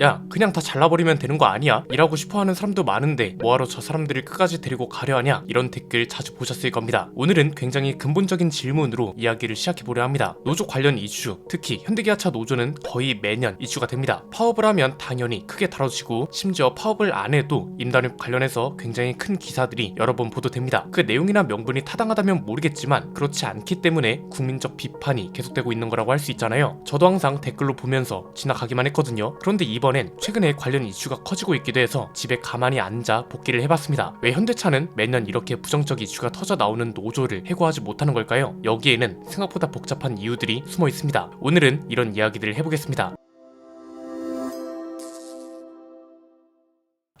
야 그냥 다 잘라버리면 되는 거 아니야? 일하고 싶어하는 사람도 많은데 뭐하러 저 사람들을 끝까지 데리고 가려 하냐? 이런 댓글 자주 보셨을 겁니다. 오늘은 굉장히 근본적인 질문으로 이야기를 시작해보려 합니다. 노조 관련 이슈, 특히 현대기아차 노조는 거의 매년 이슈가 됩니다. 파업을 하면 당연히 크게 다뤄지고 심지어 파업을 안 해도 임단협 관련해서 굉장히 큰 기사들이 여러 번 보도됩니다. 그 내용이나 명분이 타당하다면 모르겠지만 그렇지 않기 때문에 국민적 비판이 계속되고 있는 거라고 할 수 있잖아요. 저도 항상 댓글로 보면서 지나가기만 했거든요. 그런데 이번 엔 최근에 관련 이슈가 커지고 있기도 해서 집에 가만히 앉아 복귀를 해봤습니다. 왜 현대차는 매년 이렇게 부정적 이슈가 터져 나오는 노조를 해고하지 못하는 걸까요? 여기에는 생각보다 복잡한 이유들이 숨어 있습니다. 오늘은 이런 이야기들을 해보겠습니다.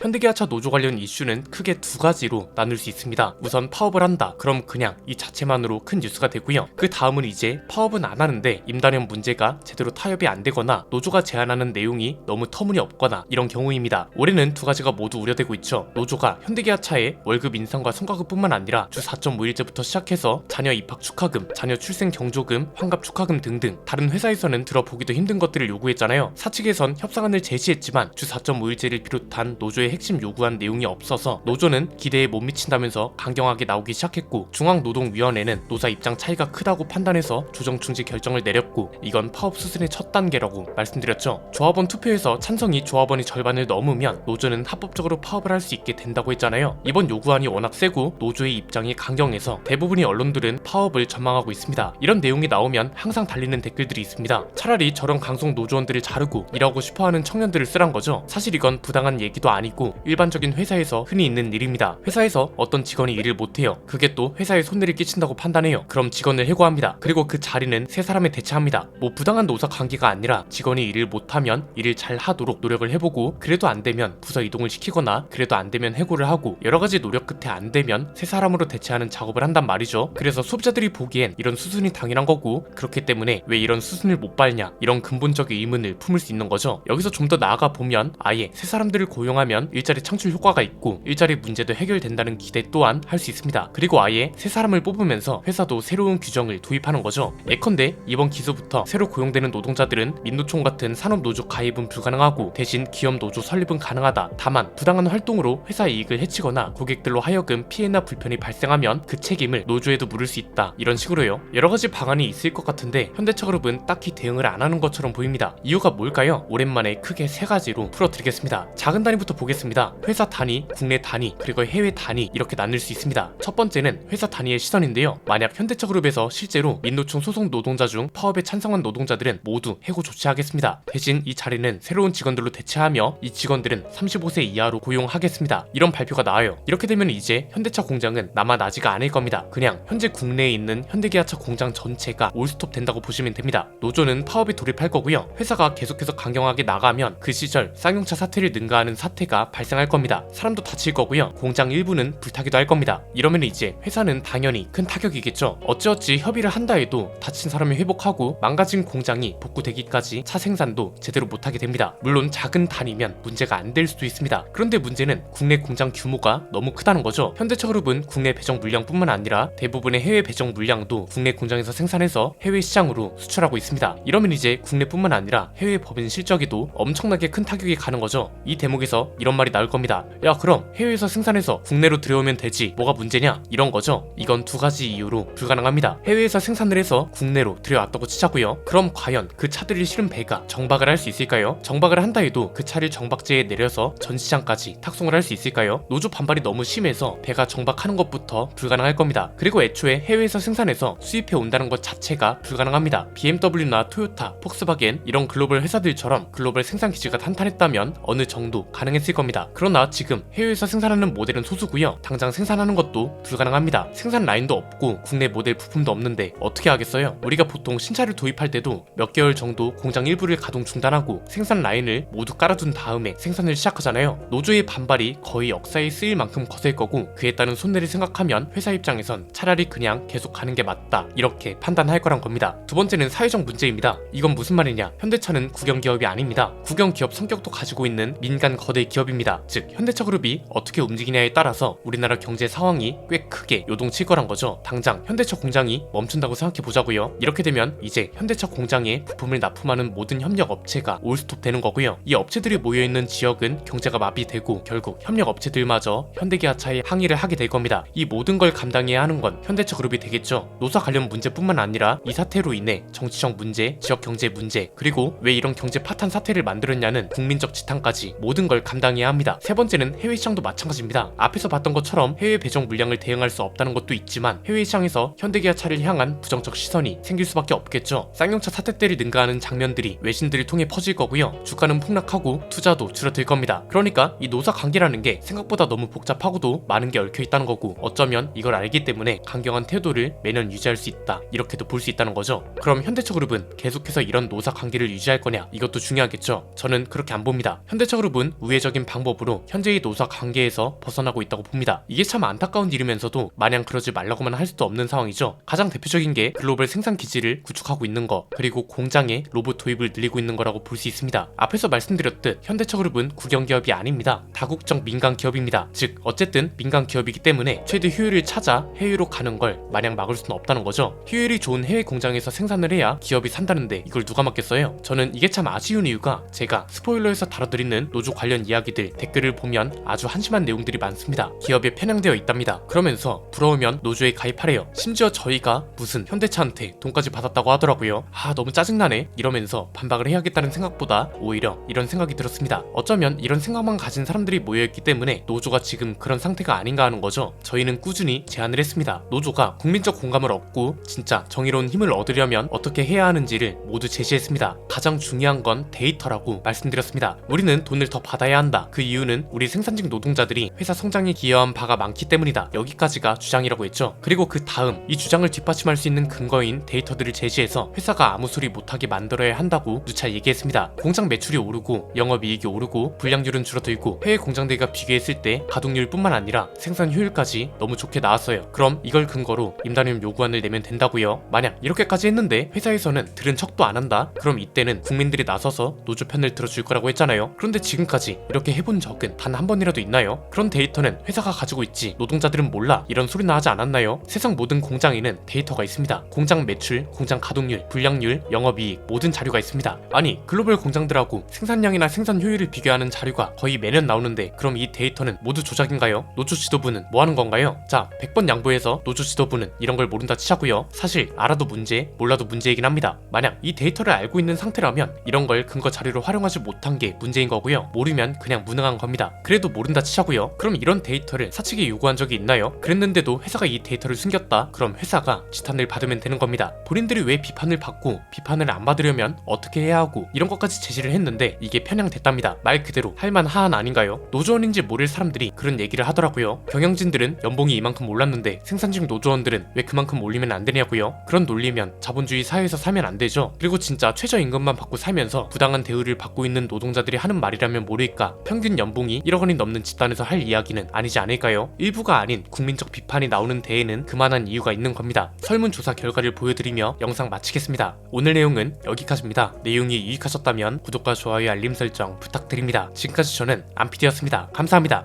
현대기아차 노조 관련 이슈는 크게 두 가지로 나눌 수 있습니다. 우선 파업을 한다. 그럼 그냥 이 자체만으로 큰 뉴스가 되고요. 그 다음은 이제 파업은 안 하는데 임단협 문제가 제대로 타협이 안 되거나 노조가 제안하는 내용이 너무 터무니없거나 이런 경우입니다. 올해는 두 가지가 모두 우려되고 있죠. 노조가 현대기아차의 월급 인상과 성과급뿐만 아니라 주 4.5일제부터 시작해서 자녀 입학 축하금, 자녀 출생 경조금, 환갑 축하금 등등 다른 회사에서는 들어보기도 힘든 것들을 요구했잖아요. 사측에선 협상안을 제시했지만 주 4.5일제를 비롯한 노조의 핵심 요구한 내용이 없어서 노조는 기대에 못 미친다면서 강경하게 나오기 시작했고 중앙노동위원회는 노사 입장 차이가 크다고 판단해서 조정 중지 결정을 내렸고 이건 파업 수순의 첫 단계라고 말씀드렸죠. 조합원 투표에서 찬성이 조합원이 절반을 넘으면 노조는 합법적으로 파업을 할 수 있게 된다고 했잖아요. 이번 요구안이 워낙 세고 노조의 입장이 강경해서 대부분의 언론들은 파업을 전망하고 있습니다. 이런 내용이 나오면 항상 달리는 댓글들이 있습니다. 차라리 저런 강성 노조원들을 자르고 일하고 싶어하는 청년들을 쓰란 거죠. 사실 이건 부당한 얘기도 아니고 일반적인 회사에서 흔히 있는 일입니다. 회사에서 어떤 직원이 일을 못해요. 그게 또 회사에 손해를 끼친다고 판단해요. 그럼 직원을 해고합니다. 그리고 그 자리는 새 사람에 대체합니다. 뭐 부당한 노사 관계가 아니라 직원이 일을 못하면 일을 잘 하도록 노력을 해보고 그래도 안 되면 부서 이동을 시키거나 그래도 안 되면 해고를 하고 여러 가지 노력 끝에 안 되면 새 사람으로 대체하는 작업을 한단 말이죠. 그래서 소비자들이 보기엔 이런 수순이 당연한 거고 그렇기 때문에 왜 이런 수순을 못 밟냐 이런 근본적 의문을 품을 수 있는 거죠. 여기서 좀 더 나아가 보면 아예 새 사람들을 고용하면 일자리 창출 효과가 있고 일자리 문제도 해결된다는 기대 또한 할 수 있습니다. 그리고 아예 새 사람을 뽑으면서 회사도 새로운 규정을 도입하는 거죠. 예컨대 이번 기소부터 새로 고용되는 노동자들은 민노총 같은 산업노조 가입은 불가능하고 대신 기업 노조 설립은 가능하다. 다만 부당한 활동으로 회사 이익을 해치거나 고객들로 하여금 피해나 불편이 발생하면 그 책임을 노조에도 물을 수 있다. 이런 식으로요. 여러 가지 방안이 있을 것 같은데 현대차그룹은 딱히 대응을 안 하는 것처럼 보입니다. 이유가 뭘까요? 오랜만에 크게 세 가지로 풀어드리겠습니다. 작은 단위부터 보겠습니다. 회사 단위, 국내 단위, 그리고 해외 단위 이렇게 나눌 수 있습니다. 첫 번째는 회사 단위의 시선인데요. 만약 현대차그룹에서 실제로 민노총 소속 노동자 중 파업에 찬성한 노동자들은 모두 해고 조치하겠습니다. 대신 이 자리는 새로운 직원들로 대체하며 이 직원들은 35세 이하로 고용하겠습니다. 이런 발표가 나와요. 이렇게 되면 이제 현대차 공장은 남아 나지가 않을 겁니다. 그냥 현재 국내에 있는 현대기아차 공장 전체가 올스톱 된다고 보시면 됩니다. 노조는 파업에 돌입할 거고요. 회사가 계속해서 강경하게 나가면 그 시절 쌍용차 사태를 능가하는 사태가 발생할 겁니다. 사람도 다칠 거고요. 공장 일부는 불타기도 할 겁니다. 이러면 이제 회사는 당연히 큰 타격이겠죠. 어찌어찌 협의를 한다 해도 다친 사람이 회복하고 망가진 공장이 복구되기까지 차 생산도 제대로 못하게 됩니다. 물론 작은 단위면 문제가 안 될 수도 있습니다. 그런데 문제는 국내 공장 규모가 너무 크다는 거죠. 현대차그룹은 국내 배정 물량뿐만 아니라 대부분의 해외 배정 물량도 국내 공장에서 생산해서 해외 시장으로 수출하고 있습니다. 이러면 이제 국내뿐만 아니라 해외 법인 실적에도 엄청나게 큰 타격이 가는 거죠. 이 대목에서 이런 말이 나올 겁니다. 야 그럼 해외에서 생산해서 국내로 들여오면 되지 뭐가 문제냐 이런 거죠. 이건 두 가지 이유로 불가능합니다. 해외에서 생산을 해서 국내로 들여왔다고 치자고요. 그럼 과연 그 차들이 실은 배가 정박을 할 수 있을까요? 정박을 한다 해도 그 차를 정박지에 내려서 전 시장까지 탁송을 할 수 있을까요? 노조 반발이 너무 심해서 배가 정박하는 것부터 불가능할 겁니다. 그리고 애초에 해외에서 생산해서 수입해 온다는 것 자체가 불가능합니다. BMW나 토요타, 폭스바겐 이런 글로벌 회사들처럼 글로벌 생산 기지가 탄탄했다면 어느 정도 가능했을 겁니다. 그러나 지금 해외에서 생산하는 모델은 소수고요. 당장 생산하는 것도 불가능합니다. 생산 라인도 없고 국내 모델 부품도 없는데 어떻게 하겠어요? 우리가 보통 신차를 도입할 때도 몇 개월 정도 공장 일부를 가동 중단하고 생산 라인을 모두 깔아둔 다음에 생산을 시작하잖아요. 노조의 반발이 거의 역사에 쓰일 만큼 거셀 거고 그에 따른 손해를 생각하면 회사 입장에선 차라리 그냥 계속 가는 게 맞다 이렇게 판단할 거란 겁니다. 두 번째는 사회적 문제입니다. 이건 무슨 말이냐? 현대차는 국영 기업이 아닙니다. 국영 기업 성격도 가지고 있는 민간 거대 기업입 니다. 기업입니다. 즉 현대차 그룹이 어떻게 움직이냐에 따라서 우리나라 경제 상황이 꽤 크게 요동칠 거란 거죠. 당장 현대차 공장이 멈춘다고 생각해 보자고요. 이렇게 되면 이제 현대차 공장에 부품을 납품하는 모든 협력 업체가 올스톱 되는 거고요. 이 업체들이 모여 있는 지역은 경제가 마비되고 결국 협력 업체들마저 현대기아차에 항의를 하게 될 겁니다. 이 모든 걸 감당해야 하는 건 현대차 그룹이 되겠죠. 노사 관련 문제뿐만 아니라 이 사태로 인해 정치적 문제, 지역 경제 문제, 그리고 왜 이런 경제 파탄 사태를 만들었냐는 국민적 지탄까지 모든 걸 감당해야 합니다. 세 번째는 해외 시장도 마찬가지입니다. 앞에서 봤던 것처럼 해외 배정 물량을 대응할 수 없다는 것도 있지만 해외 시장에서 현대기아차를 향한 부정적 시선이 생길 수밖에 없겠죠. 쌍용차 사태 때를 능가하는 장면들이 외신들을 통해 퍼질 거고요. 주가는 폭락하고 투자도 줄어들 겁니다. 그러니까 이 노사 관계라는 게 생각보다 너무 복잡하고도 많은 게 얽혀 있다는 거고 어쩌면 이걸 알기 때문에 강경한 태도를 매년 유지할 수 있다. 이렇게도 볼 수 있다는 거죠. 그럼 현대차그룹은 계속해서 이런 노사 관계를 유지할 거냐? 이것도 중요하겠죠. 저는 그렇게 안 봅니다. 현대차그룹은 우회적인 방법으로 현재의 노사 관계에서 벗어나고 있다고 봅니다. 이게 참 안타까운 일이면서도 마냥 그러지 말라고만 할 수도 없는 상황이죠. 가장 대표적인 게 글로벌 생산 기지를 구축하고 있는 거, 그리고 공장에 로봇 도입을 늘리고 있는 거라고 볼 수 있습니다. 앞에서 말씀드렸듯 현대차그룹은 국영 기업이 아닙니다. 다국적 민간 기업입니다. 즉 어쨌든 민간 기업이기 때문에 최대 효율을 찾아 해외로 가는 걸 마냥 막을 수는 없다는 거죠. 효율이 좋은 해외 공장에서 생산을 해야 기업이 산다는데 이걸 누가 막겠어요? 저는 이게 참 아쉬운 이유가 제가 스포일러에서 다뤄드리는 노조 관련 이야기들 댓글을 보면 아주 한심한 내용들이 많습니다. 기업에 편향되어 있답니다. 그러면서 부러우면 노조에 가입하래요. 심지어 저희가 무슨 현대차한테 돈까지 받았다고 하더라고요. 아 너무 짜증나네 이러면서 반박을 해야겠다는 생각보다 오히려 이런 생각이 들었습니다. 어쩌면 이런 생각만 가진 사람들이 모여있기 때문에 노조가 지금 그런 상태가 아닌가 하는 거죠. 저희는 꾸준히 제안을 했습니다. 노조가 국민적 공감을 얻고 진짜 정의로운 힘을 얻으려면 어떻게 해야 하는지를 모두 제시했습니다. 가장 중요한 건 데이터라고 말씀드렸습니다. 우리는 돈을 더 받아야 한다. 그 이유는 우리 생산직 노동자들이 회사 성장에 기여한 바가 많기 때문이다. 여기까지가 주장이라고 했죠. 그리고 그 다음 이 주장을 뒷받침할 수 있는 근거인 데이터들을 제시해서 회사가 아무 소리 못하게 만들어야 한다고 누차 얘기했습니다. 공장 매출이 오르고 영업이익이 오르고 불량률은 줄어들고 해외 공장들과 비교했을 때 가동률뿐만 아니라 생산 효율까지 너무 좋게 나왔어요. 그럼 이걸 근거로 임단임 요구안을 내면 된다고요. 만약 이렇게까지 했는데 회사에서는 들은 척도 안 한다? 그럼 이때는 국민들이 나서서 노조 편을 들어줄 거라고 했잖아요. 그런데 지금까지 이렇게 해본 적은 단 한 번이라도 있나요? 그런 데이터는 회사가 가지고 있지 노동자들은 몰라 이런 소리나 하지 않았나요? 세상 모든 공장에는 데이터가 있습니다. 공장 매출, 공장 가동률, 불량률, 영업이익 모든 자료가 있습니다. 아니 글로벌 공장들하고 생산량이나 생산 효율을 비교하는 자료가 거의 매년 나오는데 그럼 이 데이터는 모두 조작인가요? 노조 지도부는 뭐 하는 건가요? 자 100번 양보해서 노조 지도부는 이런 걸 모른다 치자고요. 사실 알아도 문제, 몰라도 문제이긴 합니다. 만약 이 데이터를 알고 있는 상태라면 이런 걸 근거 자료로 활용하지 못한 게 문제인 거고요. 모르면 그냥 무능한 겁니다. 그래도 모른다 치자고요. 그럼 이런 데이터를 사측에 요구한 적이 있나요? 그랬는데도 회사가 이 데이터를 숨겼다? 그럼 회사가 지탄을 받으면 되는 겁니다. 본인들이 왜 비판을 받고 비판을 안 받으려면 어떻게 해야 하고 이런 것까지 제시를 했는데 이게 편향됐답니다. 말 그대로 할만한 아닌가요? 노조원인지 모를 사람들이 그런 얘기를 하더라고요. 경영진들은 연봉이 이만큼 올랐는데 생산직 노조원들은 왜 그만큼 올리면 안 되냐고요? 그런 논리면 자본주의 사회에서 살면 안 되죠. 그리고 진짜 최저임금만 받고 살면서 부당한 대우를 받고 있는 노동자들이 하는 말이라면 모를까? 평균 연봉이 1억 원이 넘는 집단에서 할 이야기는 아니지 않을까요? 일부가 아닌 국민적 비판이 나오는 데에는 그만한 이유가 있는 겁니다. 설문조사 결과를 보여드리며 영상 마치겠습니다. 오늘 내용은 여기까지입니다. 내용이 유익하셨다면 구독과 좋아요 알림 설정 부탁드립니다. 지금까지 저는 안피디였습니다. 감사합니다.